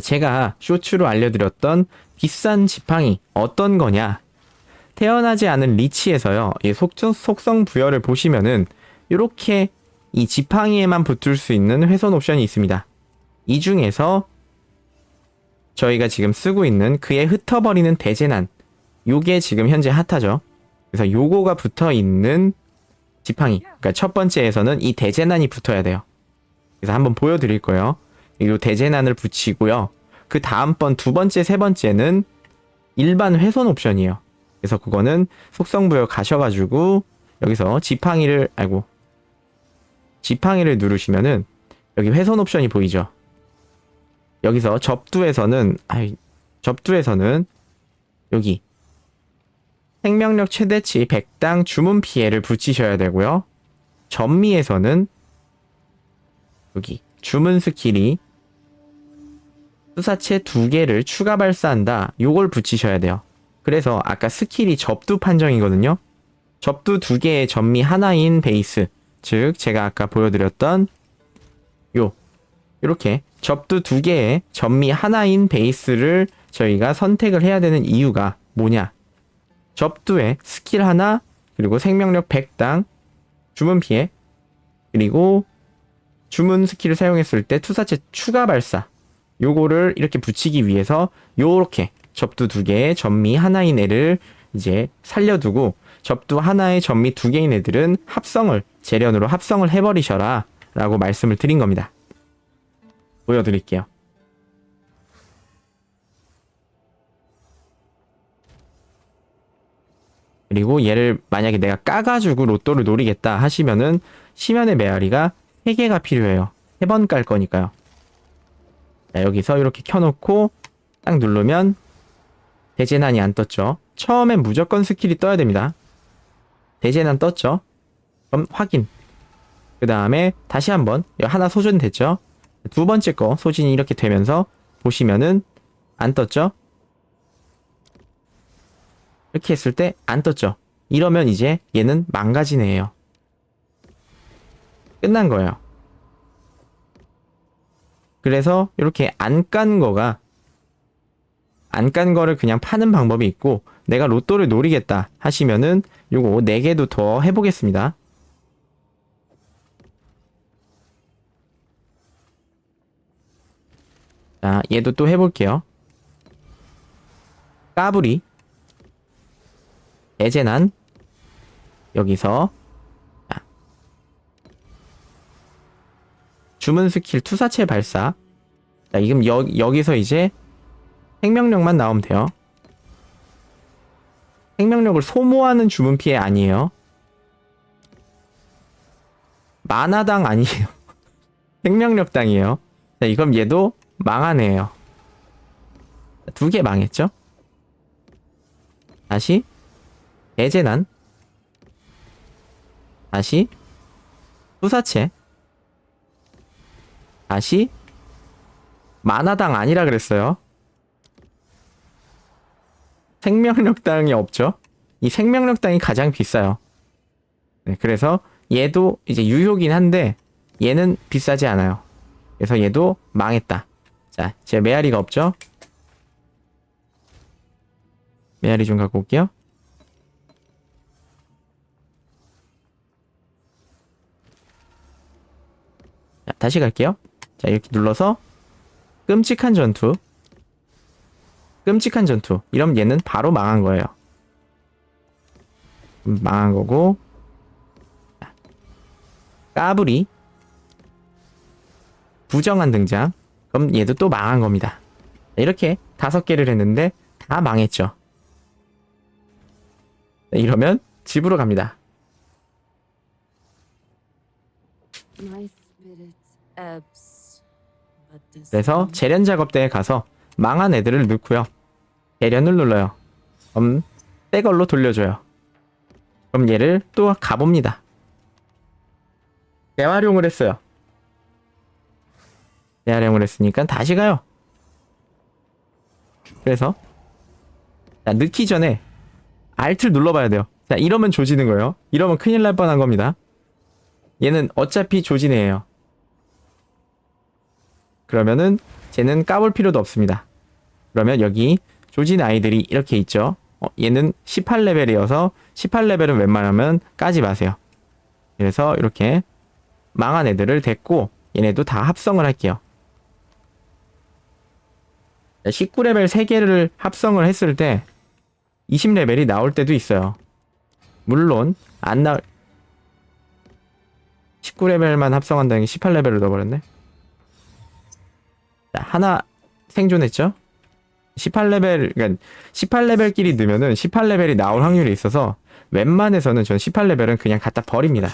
제가 쇼츠로 알려드렸던 비싼 지팡이 어떤 거냐? 태어나지 않은 리치에서요. 이 속성, 부여를 보시면은 이렇게 이 지팡이에만 붙을 수 있는 훼손 옵션이 있습니다. 이 중에서 저희가 지금 쓰고 있는 그의 흩어버리는 대재난 요게 지금 현재 핫하죠. 그래서 요거가 붙어 있는 지팡이. 그러니까 첫 번째에서는 이 대재난이 붙어야 돼요. 그래서 한번 보여드릴 거예요. 이 대재난을 붙이고요. 그 다음번 두 번째, 세 번째는 일반 훼손 옵션이에요. 그래서 그거는 속성 부여 가셔가지고 여기서 지팡이를 아이고 지팡이를 누르시면은 여기 훼손 옵션이 보이죠. 여기서 접두에서는 아이 접두에서는 여기 생명력 최대치 100당 주문 피해를 붙이셔야 되고요. 전미에서는 여기 주문 스킬이 수사체 두 개를 추가 발사한다. 요걸 붙이셔야 돼요. 그래서 아까 스킬이 접두 판정이거든요. 접두 두 개의 전미 하나인 베이스. 즉 제가 아까 보여드렸던 요 이렇게 접두 두 개의 전미 하나인 베이스를 저희가 선택을 해야 되는 이유가 뭐냐? 접두에 스킬 하나 그리고 생명력 100당 주문 피해 그리고 주문 스킬을 사용했을 때 투사체 추가 발사 요거를 이렇게 붙이기 위해서 요렇게 접두 두 개의 전미 하나인 애를 이제 살려두고 접두 하나의 전미 두 개인 애들은 합성을 재련으로 합성을 해버리셔라 라고 말씀을 드린 겁니다. 보여드릴게요. 그리고 얘를 만약에 내가 까가지고 로또를 노리겠다 하시면은 심연의 메아리가 3개가 필요해요. 3번 깔 거니까요. 자, 여기서 이렇게 켜놓고 딱 누르면 대재난이 안 떴죠. 처음엔 무조건 스킬이 떠야 됩니다. 대재난 떴죠. 그럼 확인. 그 다음에 다시 한번 하나 소진됐죠. 두 번째 거 소진이 이렇게 되면서 보시면은 안 떴죠. 이렇게 했을 때 안 떴죠. 이러면 이제 얘는 망가진 애예요. 끝난 거예요. 그래서 이렇게 안 깐 거가 안 깐 거를 그냥 파는 방법이 있고 내가 로또를 노리겠다 하시면은 요거 4개도 더 해보겠습니다. 자, 얘도 또 해볼게요. 까불이 애재난 여기서 주문 스킬 투사체 발사. 자 지금 여, 여기서 이제 생명력만 나오면 돼요. 생명력을 소모하는 주문 피해 아니에요. 만화당 아니에요. 생명력당이에요. 자 이건 얘도 망하네요. 두 개 망했죠? 다시. 대재난. 다시. 수사체 다시 만화당 아니라 그랬어요. 생명력당이 없죠. 이 생명력당이 가장 비싸요. 네, 그래서 얘도 이제 유효긴 한데 얘는 비싸지 않아요. 그래서 얘도 망했다. 자 제 메아리가 없죠? 메아리 좀 갖고 올게요. 자, 다시 갈게요. 자, 이렇게 눌러서 끔찍한 전투. 끔찍한 전투. 이러면 얘는 바로 망한 거예요. 음, 망한 거고. 자, 까불이. 부정한 등장. 그럼 얘도 또 망한 겁니다. 자, 이렇게 다섯 개를 했는데 다 망했죠. 자, 이러면 집으로 갑니다. My spirit this 그래서 재련 작업대에 가서 망한 애들을 넣고요. 재련을 눌러요. 그럼 새 걸로 돌려줘요. 그럼 얘를 또 가봅니다. 재활용을 했어요. 재활용을 했으니까 다시 가요. 그래서 자, 넣기 전에 Alt를 눌러봐야 돼요. 자, 이러면 조지는 거예요. 이러면 큰일 날 뻔한 겁니다. 얘는 어차피 조진해요. 그러면은 쟤는 까볼 필요도 없습니다. 그러면 여기 조진 아이들이 이렇게 있죠. 어, 얘는 18레벨이어서 18레벨은 웬만하면 까지 마세요. 그래서 이렇게 망한 애들을 데리고 얘네도 다 합성을 할게요. 19레벨 3개를 합성을 했을 때 20레벨이 나올 때도 있어요. 물론 안 나올 19레벨만 합성한다는 게 18레벨을 넣어버렸네. 자, 하나 생존했죠? 18레벨, 그러니까 18레벨끼리 넣으면은 18레벨이 나올 확률이 있어서 웬만해서는 전 18레벨은 그냥 갖다 버립니다.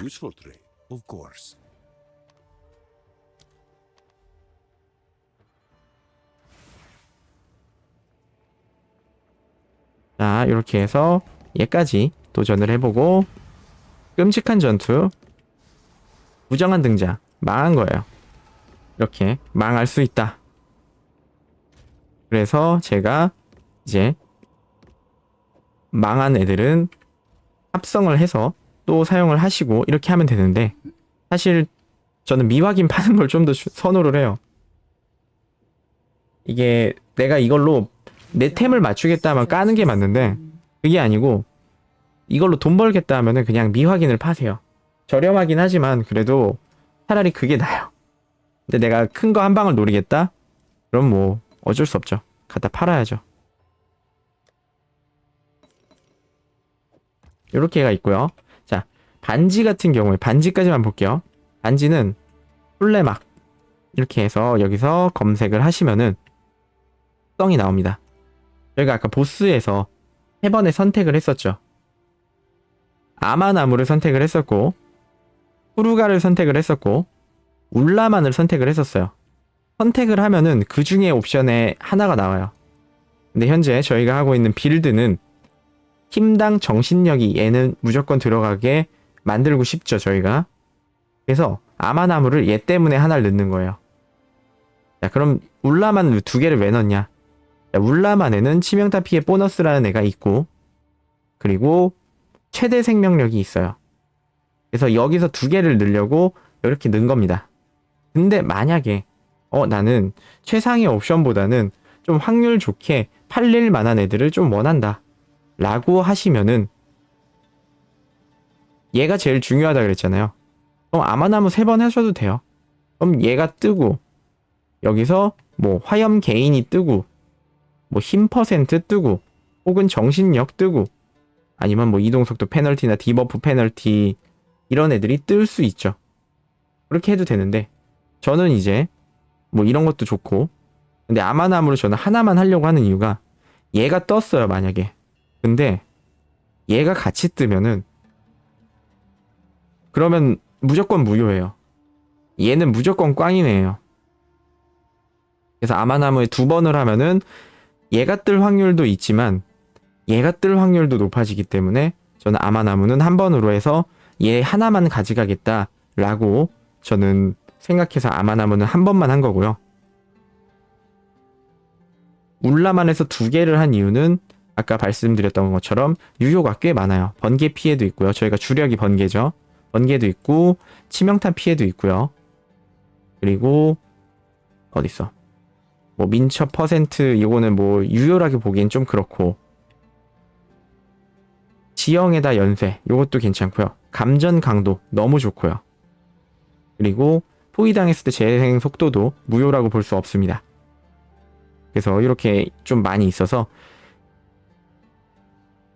자, 이렇게 해서 얘까지 도전을 해보고 끔찍한 전투 부정한 등장 망한 거예요. 이렇게 망할 수 있다. 그래서 제가 이제 망한 애들은 합성을 해서 또 사용을 하시고 이렇게 하면 되는데 사실 저는 미확인 파는 걸 좀 더 선호를 해요. 이게 내가 이걸로 내 템을 맞추겠다 하면 까는 게 맞는데 그게 아니고 이걸로 돈 벌겠다 하면은 그냥 미확인을 파세요. 저렴하긴 하지만 그래도 차라리 그게 나아요. 근데 내가 큰 거 한 방을 노리겠다? 그럼 뭐 어쩔 수 없죠. 갖다 팔아야죠. 이렇게 가 있고요. 자, 반지 같은 경우에 반지까지만 볼게요. 반지는 플레막 이렇게 해서 여기서 검색을 하시면은 성이 나옵니다. 저희가 아까 보스에서 세 번의 선택을 했었죠. 아마나무를 선택을 했었고 후루가를 선택을 했었고 울라만을 선택을 했었어요. 선택을 하면은 그 중에 옵션에 하나가 나와요. 근데 현재 저희가 하고 있는 빌드는 팀당 정신력이 얘는 무조건 들어가게 만들고 싶죠, 저희가. 그래서 아마나무를 얘 때문에 하나를 넣는 거예요. 자, 그럼 울라만 두 개를 왜 넣냐? 자, 울라만에는 치명타 피해 보너스라는 애가 있고, 그리고 최대 생명력이 있어요. 그래서 여기서 두 개를 넣으려고 이렇게 넣은 겁니다. 근데 만약에 어 나는 최상의 옵션보다는 좀 확률 좋게 팔릴 만한 애들을 좀 원한다. 라고 하시면은 얘가 제일 중요하다 그랬잖아요. 그럼 아마나무 세 번 하셔도 돼요. 그럼 얘가 뜨고 여기서 뭐 화염 개인이 뜨고 뭐 힘 퍼센트 뜨고 혹은 정신력 뜨고 아니면 뭐 이동속도 페널티나 디버프 페널티 이런 애들이 뜰 수 있죠. 그렇게 해도 되는데 저는 이제 뭐 이런 것도 좋고. 근데 아마나무를 저는 하나만 하려고 하는 이유가 얘가 떴어요 만약에. 근데 얘가 같이 뜨면은 그러면 무조건 무효예요. 얘는 무조건 꽝이네요. 그래서 아마나무에 두 번을 하면은 얘가 뜰 확률도 있지만 얘가 뜰 확률도 높아지기 때문에 저는 아마나무는 한 번으로 해서 얘 하나만 가져가겠다라고 저는 생각해서 아마나무는 한 번만 한 거고요. 울라만에서 두 개를 한 이유는 아까 말씀드렸던 것처럼 유효가 꽤 많아요. 번개 피해도 있고요. 저희가 주력이 번개죠. 번개도 있고 치명타 피해도 있고요. 그리고 어디 있어? 뭐 민첩 퍼센트 이거는 뭐 유효하게 보기엔 좀 그렇고 지형에다 연쇄 요것도 괜찮고요. 감전 강도 너무 좋고요. 그리고 포위당했을 때 재생 속도도 무효라고 볼 수 없습니다. 그래서 이렇게 좀 많이 있어서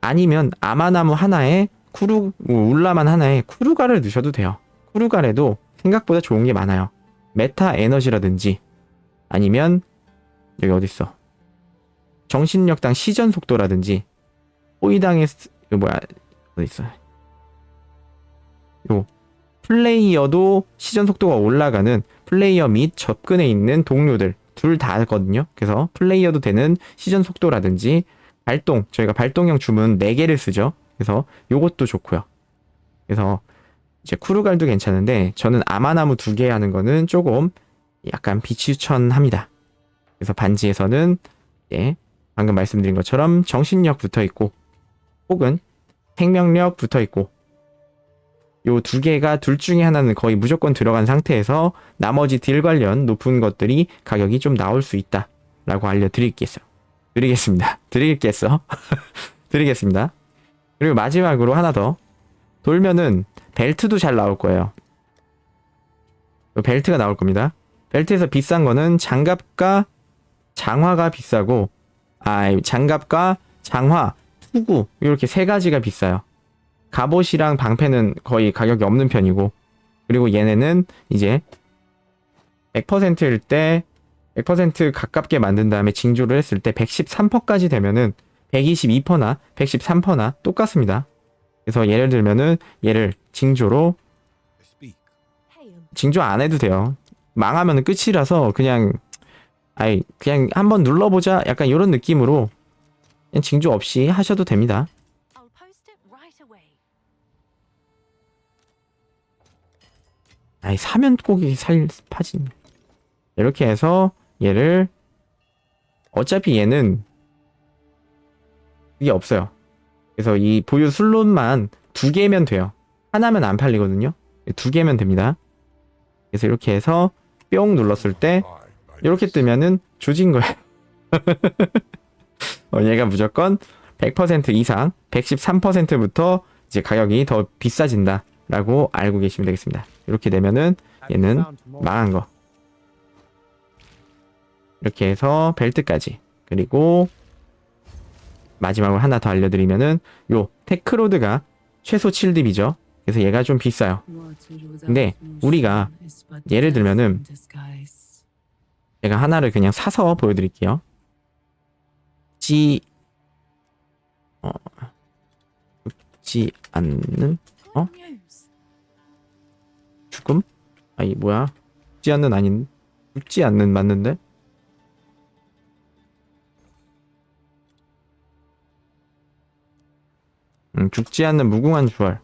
아니면 아마나무 하나에 쿠루 뭐 울라만 하나에 쿠루가를 넣으셔도 돼요. 쿠루가래도 생각보다 좋은 게 많아요. 메타 에너지라든지 아니면 여기 어디 있어? 정신력당 시전 속도라든지 포위당했 그 뭐야 어디 있어? 요 플레이어도 시전 속도가 올라가는 플레이어 및 접근에 있는 동료들 둘 다거든요. 그래서 플레이어도 되는 시전 속도라든지 발동 저희가 발동형 주문 4개를 쓰죠. 그래서 요것도 좋고요. 그래서 이제 쿠루갈도 괜찮은데 저는 아마나무 2개 하는 거는 조금 약간 비추천합니다. 그래서 반지에서는 예, 방금 말씀드린 것처럼 정신력 붙어 있고 혹은 생명력 붙어 있고 요 두 개가 둘 중에 하나는 거의 무조건 들어간 상태에서 나머지 딜 관련 높은 것들이 가격이 좀 나올 수 있다. 라고 알려드리겠어. 드리겠습니다. 드리겠어. 드리겠습니다. 그리고 마지막으로 하나 더. 돌면은 벨트도 잘 나올 거예요. 요 벨트가 나올 겁니다. 벨트에서 비싼 거는 장갑과 장화가 비싸고, 아, 장갑과 장화, 투구, 이렇게 세 가지가 비싸요. 갑옷이랑 방패는 거의 가격이 없는 편이고, 그리고 얘네는 이제 100%일 때, 100% 가깝게 만든 다음에 징조를 했을 때 113%까지 되면은 122%나 113%나 똑같습니다. 그래서 예를 들면은 얘를 징조로. 징조 안 해도 돼요. 망하면 끝이라서 그냥 아이 그냥 한번 눌러보자 약간 이런 느낌으로 그냥 징조 없이 하셔도 됩니다. 아이 사면 꼭이 살 파진 이렇게 해서 얘를 어차피 얘는 이게 없어요. 그래서 이 보유 슬롯만 두 개면 돼요. 하나면 안 팔리거든요. 두 개면 됩니다. 그래서 이렇게 해서 뿅 눌렀을 때 이렇게. 뜨면은 조진 거예요. 어, 얘가 무조건 100% 이상 113%부터 이제 가격이 더 비싸진다 라고 알고 계시면 되겠습니다. 이렇게 되면은 얘는 망한 거. 이렇게 해서 벨트까지 그리고 마지막으로 하나 더 알려드리면은 요 테크로드가 최소 7딥이죠. 그래서 얘가 좀 비싸요. 근데 우리가 예를 들면은 제가 하나를 그냥 사서 보여드릴게요. 죽지 어 죽지 않는 어? 죽음? 아이 뭐야? 죽지 않는 아닌 죽지 않는 맞는데? 음, 죽지 않는 무궁한 주얼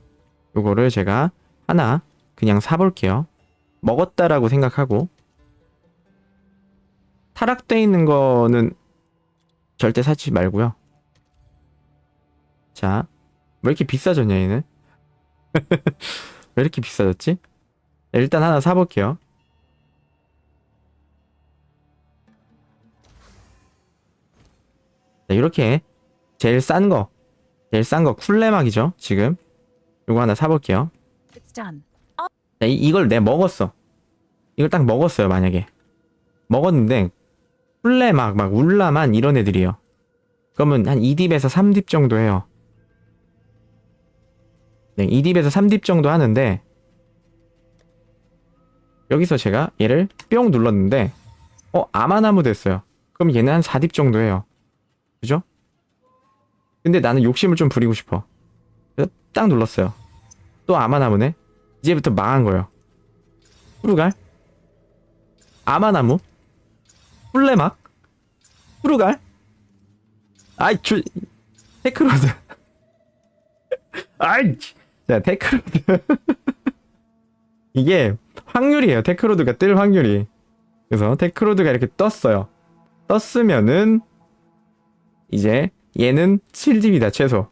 요거를 제가 하나 그냥 사볼게요 먹었다라고 생각하고 타락돼 있는 거는 절대 사지 말고요 자 왜 이렇게 비싸졌냐 얘는 왜 이렇게 비싸졌지? 일단 하나 사볼게요. 자, 이렇게 제일 싼 거, 제일 싼 거 쿨레막이죠. 지금 이거 하나 사볼게요. 자, 이, 이걸 내 먹었어. 이걸 딱 먹었어요. 만약에 먹었는데 쿨레막 막 울라만 이런 애들이요. 그러면 한 2딥에서 3딥 정도 해요. 네, 2딥에서 3딥 정도 하는데 여기서 제가 얘를 뿅 눌렀는데 어 아마나무 됐어요. 그럼 얘는 한 4딥 정도 해요. 그죠? 근데 나는 욕심을 좀 부리고 싶어. 딱 눌렀어요. 또 아마나무네. 이제부터 망한 거예요. 후루갈? 아마나무? 훌레막? 후루갈? 아이 주 테크로드. 아이 자 테크로드. 이게 확률이에요. 테크로드가 뜰 확률이. 그래서 테크로드가 이렇게 떴어요. 떴으면은 이제 얘는 7집이다 최소.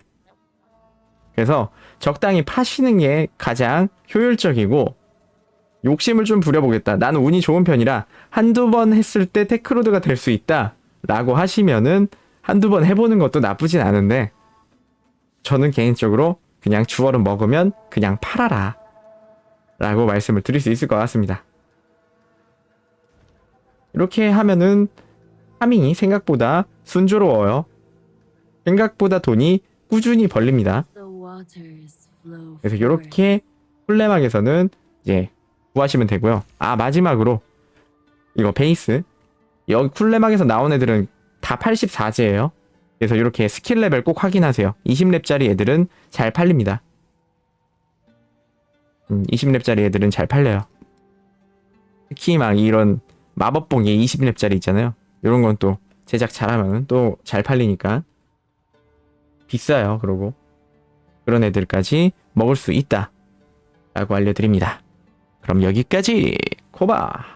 그래서 적당히 파시는 게 가장 효율적이고 욕심을 좀 부려보겠다. 나는 운이 좋은 편이라 한두 번 했을 때 테크로드가 될 수 있다. 라고 하시면은 한두 번 해보는 것도 나쁘진 않은데 저는 개인적으로 그냥 주얼은 먹으면 그냥 팔아라. 라고 말씀을 드릴 수 있을 것 같습니다. 이렇게 하면은 파밍이 생각보다 순조로워요. 생각보다 돈이 꾸준히 벌립니다. 그래서 이렇게 훌레막에서는 이제 구하시면 되고요. 아 마지막으로 이거 베이스 여기 쿨레막에서 나온 애들은 다 84제예요. 그래서 이렇게 스킬 레벨 꼭 확인하세요. 20렙짜리 애들은 잘 팔립니다. 음, 20렙짜리 애들은 잘 팔려요. 특히 막 이런 마법봉에 20렙짜리 있잖아요. 이런 건 또 제작 잘하면 또 잘 팔리니까 비싸요. 그러고 그런 애들까지 먹을 수 있다. 라고 알려드립니다. 그럼 여기까지 코바